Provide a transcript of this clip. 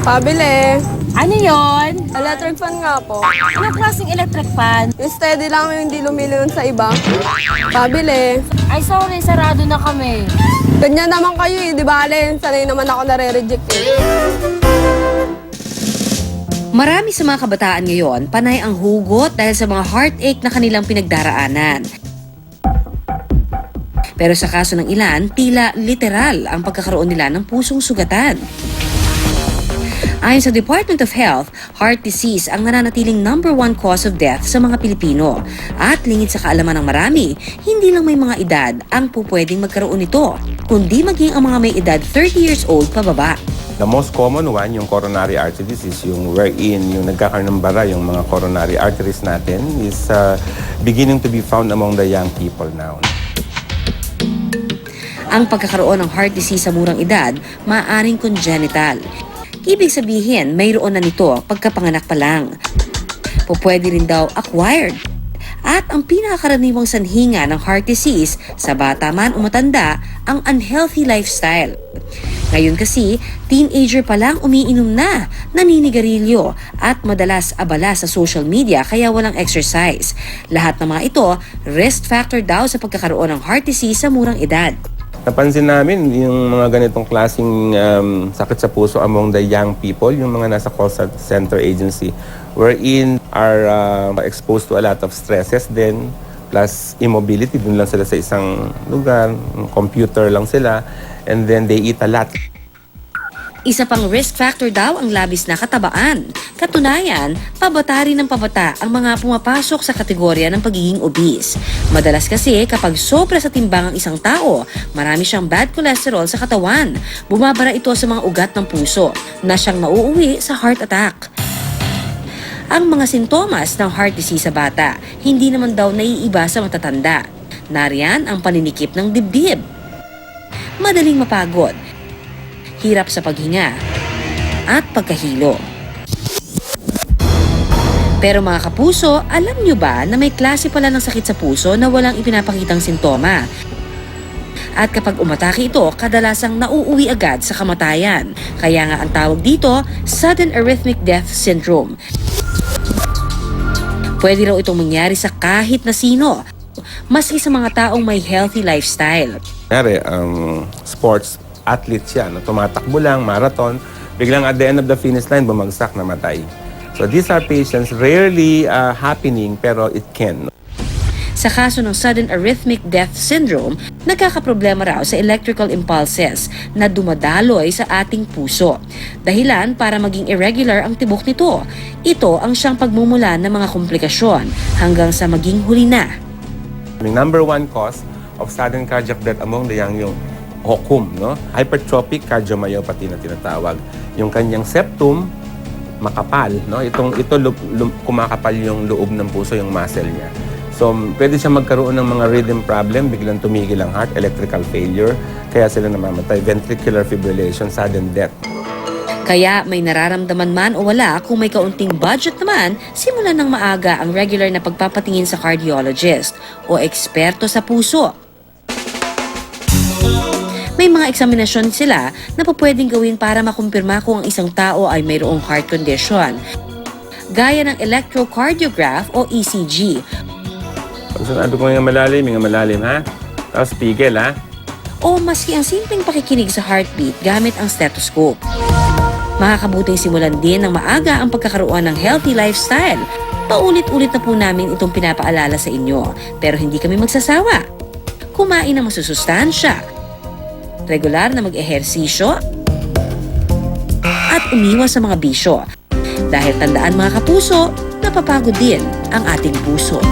Pabili. Ano yon? Electric fan nga po. Anong klaseng electric fan? Yung steady lang yung hindi lumilon sa iba. Pabili. Ay, sorry, sarado na kami. Ganyan naman kayo eh, di ba, Alin? Sanay naman ako nare-reject eh. Marami sa mga kabataan ngayon, panay ang hugot dahil sa mga heartache na kanilang pinagdaraanan. Pero sa kaso ng ilan, tila literal ang pagkakaroon nila ng pusong sugatan. Ayon sa Department of Health, heart disease ang nananatiling number one cause of death sa mga Pilipino. At lingid sa kaalaman ng marami, hindi lang may mga edad ang pupwedeng magkaroon nito, kundi maging ang mga may edad 30 years old pababa. The most common one, yung coronary artery disease, yung wherein yung nagkakaroon ng bara yung mga coronary arteries natin is uh, beginning to be found among the young people now. Ang pagkakaroon ng heart disease sa murang edad, maaaring congenital. Ibig sabihin, mayroon na nito pagkapanganak pa lang. Pupwede rin daw acquired. At ang pinakakaraniwang sanhinga ng heart disease sa bata man o matanda, ang unhealthy lifestyle. Ngayon kasi, teenager pa lang umiinom na, naninigarilyo at madalas abala sa social media kaya walang exercise. Lahat ng mga ito, risk factor daw sa pagkakaroon ng heart disease sa murang edad. Napansin namin yung mga ganitong klaseng um, sakit sa puso among the young people, yung mga nasa call center agency, wherein are uh, exposed to a lot of stresses then plus immobility, dun lang sila sa isang lugar, computer lang sila, and then they eat a lot. Isa pang risk factor daw ang labis na katabaan. Katunayan, pabata rin ng pabata ang mga pumapasok sa kategorya ng pagiging obese. Madalas kasi kapag sobra sa timbang ang isang tao, marami siyang bad cholesterol sa katawan. Bumabara ito sa mga ugat ng puso na siyang nauuwi sa heart attack. Ang mga sintomas ng heart disease sa bata, hindi naman daw naiiba sa matatanda. Nariyan ang paninikip ng dibdib. Madaling mapagod, hirap sa paghinga, at pagkahilo. Pero mga kapuso, alam nyo ba na may klase pala ng sakit sa puso na walang ipinapakitang sintoma? At kapag umatake ito, kadalasang nauuwi agad sa kamatayan. Kaya nga ang tawag dito, sudden arrhythmic death syndrome. Pwede raw itong mangyari sa kahit na sino, maski sa mga taong may healthy lifestyle. Kunyari, ang sports athlete siya, na tumatakbo lang, marathon, biglang at the end of the finish line, bumagsak, namatay. So these are patients rarely uh, happening, pero it can. Sa kaso ng sudden arrhythmic death syndrome, nagkakaproblema raw sa electrical impulses na dumadaloy sa ating puso. Dahilan para maging irregular ang tibok nito. Ito ang siyang pagmumula ng mga komplikasyon hanggang sa maging huli na. The number one cause of sudden cardiac death among the young yung HOCUM, no? Hypertrophic cardiomyopathy na tinatawag. Yung kanyang septum, makapal, no? Itong, ito, lu- lu- kumakapal yung loob ng puso, yung muscle niya. So, pwede siya magkaroon ng mga rhythm problem, biglang tumigil ang heart, electrical failure, kaya sila namamatay, ventricular fibrillation, sudden death. Kaya may nararamdaman man o wala kung may kaunting budget naman, simulan ng maaga ang regular na pagpapatingin sa cardiologist o eksperto sa puso. May mga eksaminasyon sila na pwedeng gawin para makumpirma kung ang isang tao ay mayroong heart condition. Gaya ng electrocardiograph o ECG sinabi ko yung malalim, yung malalim, ha? Tapos pigil, ha? o maski ang simpleng pakikinig sa heartbeat gamit ang stethoscope. Makakabuting simulan din ng maaga ang pagkakaroon ng healthy lifestyle. Paulit-ulit na po namin itong pinapaalala sa inyo, pero hindi kami magsasawa. Kumain ng masusustansya, regular na mag-ehersisyo, at umiwas sa mga bisyo. Dahil tandaan mga kapuso, napapagod din ang ating puso.